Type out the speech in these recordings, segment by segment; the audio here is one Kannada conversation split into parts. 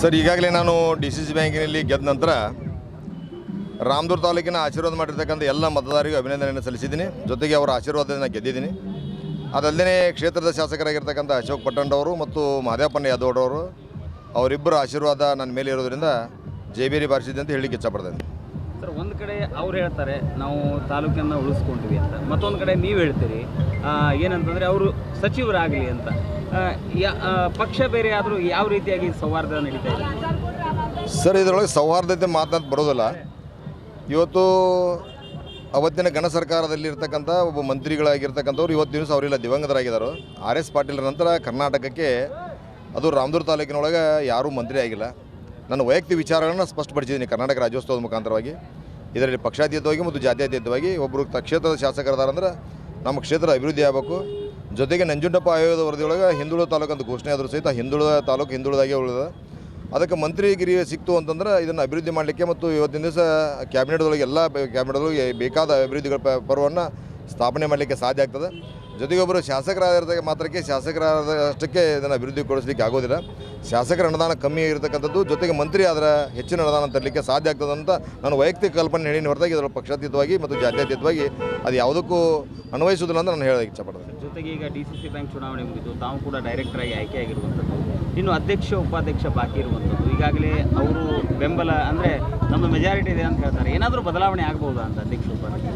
ಸರ್, ಈಗಾಗಲೇ ನಾನು ಡಿ ಸಿ ಸಿ ಬ್ಯಾಂಕಿನಲ್ಲಿ ಗೆದ್ದ ನಂತರ ರಾಮದೂರ್ ತಾಲೂಕಿನ ಆಶೀರ್ವಾದ ಮಾಡಿರ್ತಕ್ಕಂಥ ಎಲ್ಲ ಮತದಾರರಿಗೂ ಅಭಿನಂದನೆಯನ್ನು ಸಲ್ಲಿಸಿದ್ದೀನಿ. ಜೊತೆಗೆ ಅವರ ಆಶೀರ್ವಾದದಿಂದ ಗೆದ್ದಿದ್ದೀನಿ. ಅದಲ್ಲದೆ ಕ್ಷೇತ್ರದ ಶಾಸಕರಾಗಿರ್ತಕ್ಕಂಥ ಅಶೋಕ್ ಪಟ್ಟಣ್ ಮತ್ತು ಮಹದೇವಪ್ಪನ ಯಾದವ್ ಅವರು ಅವರಿಬ್ಬರ ಆಶೀರ್ವಾದ ನನ್ನ ಮೇಲೆ ಇರೋದ್ರಿಂದ ಜೈಬೇರಿ ಬಾರಿಸಿದೆ ಅಂತ ಹೇಳಲಿಕ್ಕೆ ಇಷ್ಟಪಡ್ತೇನೆ ಸರ್, ಒಂದು ಕಡೆ ಅವ್ರು ಹೇಳ್ತಾರೆ, ನಾವು ತಾಲೂಕನ್ನು ಉಳಿಸ್ಕೊಂಡ್ವಿ ಅಂತ. ಮತ್ತೊಂದು ಕಡೆ ನೀವು ಹೇಳ್ತೀರಿ ಏನಂತಂದರೆ ಅವರು ಸಚಿವರಾಗಲಿ ಅಂತ. ಪಕ್ಷ ಬೇರೆ ಆದರೂ ಯಾವ ರೀತಿಯಾಗಿ ಸೌಹಾರ್ದ ನಡೀತಾ ಸರ್, ಇದರೊಳಗೆ ಸೌಹಾರ್ದತೆ ಮಾತಂತ ಬರೋದಿಲ್ಲ. ಇವತ್ತು ಅವತ್ತಿನ ಗಣ ಸರ್ಕಾರದಲ್ಲಿ ಇರ್ತಕ್ಕಂಥ ಒಬ್ಬ ಮಂತ್ರಿಗಳಾಗಿರ್ತಕ್ಕಂಥವ್ರು ಇವತ್ತು ದಿವಸ ಅವರೆಲ್ಲ ದಿವಂಗತರಾಗಿದ್ದಾರೆ. ಆರ್ ಎಸ್ ಪಾಟೀಲ್ ನಂತರ ಕರ್ನಾಟಕಕ್ಕೆ ಅದು ರಾಮದುರ್ ತಾಲೂಕಿನೊಳಗೆ ಯಾರೂ ಮಂತ್ರಿ ಆಗಿಲ್ಲ. ನನ್ನ ವೈಯಕ್ತಿಕ ವಿಚಾರಗಳನ್ನು ಸ್ಪಷ್ಟಪಡಿಸಿದ್ದೀನಿ ಕರ್ನಾಟಕ ರಾಜ್ಯೋತ್ಸವದ ಮುಖಾಂತರವಾಗಿ. ಇದರಲ್ಲಿ ಪಕ್ಷಾತೀತವಾಗಿ ಮತ್ತು ಜಾತ್ಯತೀತವಾಗಿ ಒಬ್ಬರು ಕ್ಷೇತ್ರದ ಶಾಸಕರದಾರಂದ್ರೆ ನಮ್ಮ ಕ್ಷೇತ್ರ ಅಭಿವೃದ್ಧಿ ಆಗಬೇಕು. ಜೊತೆಗೆ ನಂಜುಂಡಪ್ಪ ಆಯೋಗದ ವರದಿಯೊಳಗೆ ಹಿಂದುಳಿದ ತಾಲೂಕು ಅಂತ ಘೋಷಣೆ ಆದರೂ ಸಹಿತ ಹಿಂದುಳಿದ ತಾಲೂಕು ಹಿಂದುಳಿದಾಗೆ ಉಳಿದ ಅದಕ್ಕೆ ಮಂತ್ರಿಗಿರಿ ಸಿಕ್ತು ಅಂತಂದ್ರೆ ಇದನ್ನು ಅಭಿವೃದ್ಧಿ ಮಾಡಲಿಕ್ಕೆ ಮತ್ತು ಇವತ್ತಿನ ದಿವಸ ಕ್ಯಾಬಿನೆಟ್ದೊಳಗೆ ಎಲ್ಲ ಕ್ಯಾಬಿನೆಟ್ದೊಳಗೆ ಬೇಕಾದ ಅಭಿವೃದ್ಧಿಗಳ ಪರ್ವನ್ನು ಸ್ಥಾಪನೆ ಮಾಡಲಿಕ್ಕೆ ಸಾಧ್ಯ ಆಗ್ತದೆ. ಜೊತೆಗೆ ಒಬ್ಬರು ಶಾಸಕರಾದ ಮಾತ್ರಕ್ಕೆ ಶಾಸಕರಾದ ಅಷ್ಟಕ್ಕೆ ಇದನ್ನು ಅಭಿವೃದ್ಧಿಗೊಳಿಸಲಿಕ್ಕೆ ಆಗೋದಿಲ್ಲ. ಶಾಸಕರ ಅನುದಾನ ಕಮ್ಮಿ ಇರತಕ್ಕಂಥದ್ದು ಜೊತೆಗೆ ಮಂತ್ರಿ ಅದರ ಹೆಚ್ಚಿನ ಅನುದಾನ ತರಲಿಕ್ಕೆ ಸಾಧ್ಯ ಆಗ್ತದೆ ಅಂತ ನಾನು ವೈಯಕ್ತಿಕ ಕಲ್ಪನೆ ಹೇಳಿ ಹೊರತಾಗಿ ಇದರ ಪಕ್ಷಾತೀತವಾಗಿ ಮತ್ತು ಜಾತ್ಯತೀತವಾಗಿ ಅದು ಯಾವುದಕ್ಕೂ ಅನ್ವಯಿಸುವುದಿಲ್ಲ ಅಂತ ನಾನು ಹೇಳೋದಕ್ಕೆ ಇಷ್ಟಪಡ್ತೇನೆ ಜೊತೆಗೆ ಈಗ ಡಿ ಸಿ ಸಿ ಬ್ಯಾಂಕ್ ಚುನಾವಣೆ ಮುಗಿದು ತಾವು ಕೂಡ ಡೈರೆಕ್ಟರ್ ಆಗಿ ಆಯ್ಕೆ ಆಗಿರುವಂಥದ್ದು. ಇನ್ನು ಅಧ್ಯಕ್ಷ, ಉಪಾಧ್ಯಕ್ಷ ಬಾಕಿ ಇರುವಂಥದ್ದು. ಈಗಾಗಲೇ ಅವರು ಬೆಂಬಲ ಅಂದರೆ ನಮ್ಮ ಮೆಜಾರಿಟಿ ಇದೆ ಅಂತ ಹೇಳ್ತಾರೆ. ಏನಾದರೂ ಬದಲಾವಣೆ ಆಗ್ಬೋದಾ ಅಂತ ಅಧ್ಯಕ್ಷ, ಉಪಾಧ್ಯಕ್ಷ?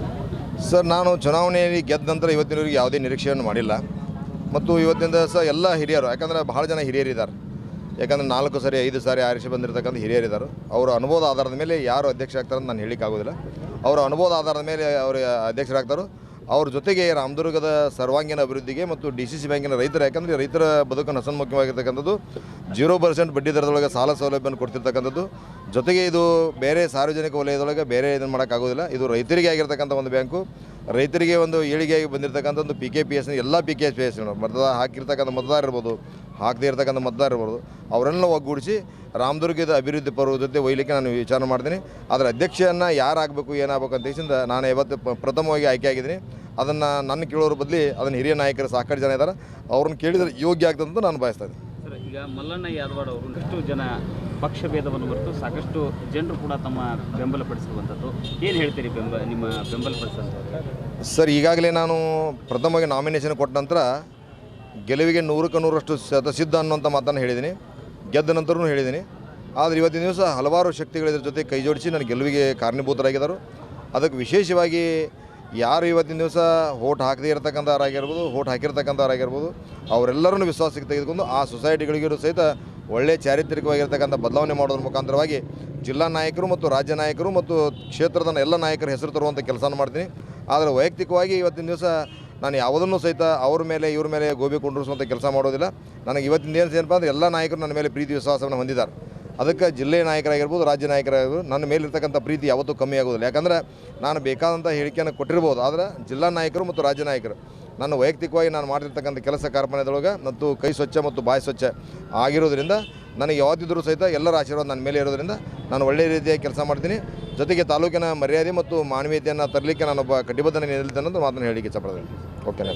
ಸರ್, ನಾನು ಚುನಾವಣೆಯಲ್ಲಿ ಗೆದ್ದ ನಂತರ ಇವತ್ತಿನವರಿಗೆ ಯಾವುದೇ ನಿರೀಕ್ಷೆಯನ್ನು ಮಾಡಿಲ್ಲ. ಮತ್ತು ಇವತ್ತಿನಿಂದ ಸಹ ಎಲ್ಲ ಹಿರಿಯರು, ಯಾಕಂದರೆ ಬಹಳ ಜನ ಹಿರಿಯರಿದ್ದಾರೆ ಯಾಕಂದರೆ ನಾಲ್ಕು ಸಾರಿ, ಐದು ಸಾರಿ ಆರಿಸಿ ಬಂದಿರತಕ್ಕಂಥ ಹಿರಿಯರಿದ್ದಾರೆ ಅವರ ಅನುಭವದ ಆಧಾರದ ಮೇಲೆ ಯಾರು ಅಧ್ಯಕ್ಷ ಆಗ್ತಾರೆ ಅಂತ ನಾನು ಹೇಳಲಿಕ್ಕಾಗೋದಿಲ್ಲ. ಅವರ ಅನುಭವದ ಆಧಾರದ ಮೇಲೆ ಅವರು ಅಧ್ಯಕ್ಷರಾಗ್ತಾರೋ. ಅವ್ರ ಜೊತೆಗೆ ರಾಮದುರ್ಗದ ಸರ್ವಾಂಗೀಣ ಅಭಿವೃದ್ಧಿಗೆ ಮತ್ತು ಡಿ ಸಿ ಸಿ ಬ್ಯಾಂಕಿನ ರೈತರು, ಯಾಕಂದರೆ ರೈತರ ಬದುಕನ್ನು ಹಸನ್ಮುಖವಾಗಿರ್ತಕ್ಕಂಥದ್ದು ಜೀರೋ ಪರ್ಸೆಂಟ್ ಬಡ್ಡಿ ದರದೊಳಗೆ ಸಾಲ ಸೌಲಭ್ಯವನ್ನು ಕೊಡ್ತಿರ್ತಕ್ಕಂಥದ್ದು, ಜೊತೆಗೆ ಇದು ಬೇರೆ ಸಾರ್ವಜನಿಕ ವಲಯದೊಳಗೆ ಬೇರೆ ಇದನ್ನು ಮಾಡೋಕ್ಕಾಗೋದಿಲ್ಲ. ಇದು ರೈತರಿಗೆ ಆಗಿರ್ತಕ್ಕಂಥ ಒಂದು ಬ್ಯಾಂಕು. ರೈತರಿಗೆ ಒಂದು ಏಳಿಗೆಯಾಗಿ ಬಂದಿರತಕ್ಕಂಥ ಒಂದು ಪಿ ಕೆ ಪಿ ಎಸ್ನ ಎಲ್ಲ ಪಿ ಕೆ ಪಿ ಎಸ್ ಮತದಾರ ಹಾಕಿರ್ತಕ್ಕಂಥ ಮತದಾರ ಇರ್ಬೋದು, ಹಾಕದೇ ಇರ್ತಕ್ಕಂಥ ಮತದಾರ ಇರ್ಬೋದು, ಅವರೆಲ್ಲ ಒಗ್ಗೂಡಿಸಿ ರಾಮದುರ್ಗದ ಅಭಿವೃದ್ಧಿ ಪರ್ವ ಜೊತೆ ಒಯ್ಲಿಕ್ಕೆ ನಾನು ವಿಚಾರ ಮಾಡ್ತೀನಿ. ಅದರ ಅಧ್ಯಕ್ಷೆಯನ್ನು ಯಾರಾಗಬೇಕು, ಏನಾಗಬೇಕು ಅಂತ ಹೇಳಿ ನಾನು ಇವತ್ತು ಪ್ರಥಮವಾಗಿ ಆಯ್ಕೆ ಆಗಿದ್ದೀನಿ. ಅದನ್ನು ನನ್ನ ಕೇಳೋರ ಬದಲಿ ಅದನ್ನು ಹಿರಿಯ ನಾಯಕರು ಸಾಕಷ್ಟು ಜನ ಇದ್ದಾರೆ ಅವ್ರನ್ನ ಕೇಳಿದರೆ ಯೋಗ್ಯ ಆಗ್ತದಂತ ನಾನು ಸರ್ ಈಗ ಮಲ್ಲಣ್ಣ ಯಾದವಾಡ್ ಅವರು ಎಷ್ಟು ಜನ ಪಕ್ಷ ಭೇದವನ್ನು ಹೊರತು ಸಾಕಷ್ಟು ಜನರು ಕೂಡ ತಮ್ಮ ಬೆಂಬಲ ಪಡಿಸಿರುವಂಥದ್ದು. ಏನು ಹೇಳ್ತೀರಿ ಬೆಂಬ, ನಿಮ್ಮ ಬೆಂಬಲ ಪಡಿಸ ಸರ್, ಈಗಾಗಲೇ ನಾನು ಪ್ರಥಮವಾಗಿ ನಾಮಿನೇಷನ್ ಕೊಟ್ಟ ನಂತರ ಗೆಲುವಿಗೆ ನೂರಕ್ಕೆ ನೂರಷ್ಟು ಶತಸಿದ್ಧ ಅನ್ನುವಂಥ ಮಾತನ್ನು ಹೇಳಿದ್ದೀನಿ. ಗೆದ್ದ ನಂತರನೂ ಹೇಳಿದ್ದೀನಿ. ಆದರೆ ಇವತ್ತಿನ ದಿವಸ ಹಲವಾರು ಶಕ್ತಿಗಳಿದ್ರ ಜೊತೆ ಕೈ ಜೋಡಿಸಿ ನನ್ನ ಗೆಲುವಿಗೆ ಕಾರಣೀಭೂತರಾಗಿದ್ದರು. ಅದಕ್ಕೆ ವಿಶೇಷವಾಗಿ ಯಾರು ಇವತ್ತಿನ ದಿವಸ ಓಟ್ ಹಾಕದೇ ಇರತಕ್ಕಂಥವ್ರಾಗಿರ್ಬೋದು ಓಟ್ ಹಾಕಿರ್ತಕ್ಕಂಥವ್ರಾಗಿರ್ಬೋದು ಅವರೆಲ್ಲರನ್ನು ವಿಶ್ವಾಸಕ್ಕೆ ತೆಗೆದುಕೊಂಡು ಆ ಸೊಸೈಟಿಗಳಿಗೂ ಸಹಿತ ಒಳ್ಳೆಯ ಚಾರಿತ್ರಿಕವಾಗಿರ್ತಕ್ಕಂಥ ಬದಲಾವಣೆ ಮಾಡೋದ್ರ ಮುಖಾಂತರವಾಗಿ ಜಿಲ್ಲಾ ನಾಯಕರು ಮತ್ತು ರಾಜ್ಯ ನಾಯಕರು ಮತ್ತು ಕ್ಷೇತ್ರದ ಎಲ್ಲ ನಾಯಕರ ಹೆಸರು ತರುವಂಥ ಕೆಲಸನ ಮಾಡ್ತೀನಿ. ಆದರೆ ವೈಯಕ್ತಿಕವಾಗಿ ಇವತ್ತಿನ ದಿವಸ ನಾನು ಯಾವುದನ್ನು ಸಹಿತ ಅವ್ರ ಮೇಲೆ, ಇವ್ರ ಮೇಲೆ ಗೋಬಿ ಕುಂಡ್ರಿಸುವಂಥ ಕೆಲಸ ಮಾಡೋದಿಲ್ಲ. ನನಗೆ ಇವತ್ತಿನ ದಿವಸ ಏನಪ್ಪ ಅಂದರೆ ಎಲ್ಲ ನಾಯಕರು ನನ್ನ ಮೇಲೆ ಪ್ರೀತಿ, ವಿಶ್ವಾಸವನ್ನು ಹೊಂದಿದ್ದಾರೆ. ಅದಕ್ಕೆ ಜಿಲ್ಲೆ ನಾಯಕರಾಗಿರ್ಬೋದು, ರಾಜ್ಯ ನಾಯಕರಾಗಿರ್ಬೋದು, ನನ್ನ ಮೇಲಿರ್ತಕ್ಕಂಥ ಪ್ರೀತಿ ಯಾವತ್ತೂ ಕಮ್ಮಿ ಆಗೋದಿಲ್ಲ. ಯಾಕಂದರೆ ನಾನು ಬೇಕಾದಂಥ ಹೇಳಿಕೆಯನ್ನು ಕೊಟ್ಟಿರ್ಬೋದು, ಆದರೆ ಜಿಲ್ಲಾ ನಾಯಕರು ಮತ್ತು ರಾಜ್ಯ ನಾಯಕರು. ನನ್ನ ವೈಯಕ್ತಿಕವಾಗಿ ನಾನು ಮಾಡಿರ್ತಕ್ಕಂಥ ಕೆಲಸ ಕಾರ್ಪಣ್ಯದೊಳಗೆ ಮತ್ತು ಕೈ ಸ್ವಚ್ಛ ಮತ್ತು ಬಾಯಿ ಸ್ವಚ್ಛ ಆಗಿರೋದ್ರಿಂದ ನನಗೆ ಯಾವತ್ತಿದ್ರೂ ಸಹಿತ ಎಲ್ಲರ ಆಶೀರ್ವಾದ ನನ್ನ ಮೇಲೆ ಇರೋದ್ರಿಂದ ನಾನು ಒಳ್ಳೆಯ ರೀತಿಯಾಗಿ ಕೆಲಸ ಮಾಡ್ತೀನಿ. ಜೊತೆಗೆ ತಾಲೂಕಿನ ಮರ್ಯಾದೆ ಮತ್ತು ಮಾನವೀಯತೆಯನ್ನು ತರಲಿಕ್ಕೆ ನಾನೊಬ್ಬ ಕಟಿಬದ್ಧನೆ ನಿಲ್ತೇನೆ ಅಂತ ಮಾತನ್ನು ಹೇಳಿಕೆ ಇಷ್ಟಪಡ್ತೀನಿ ಓಕೆನಾ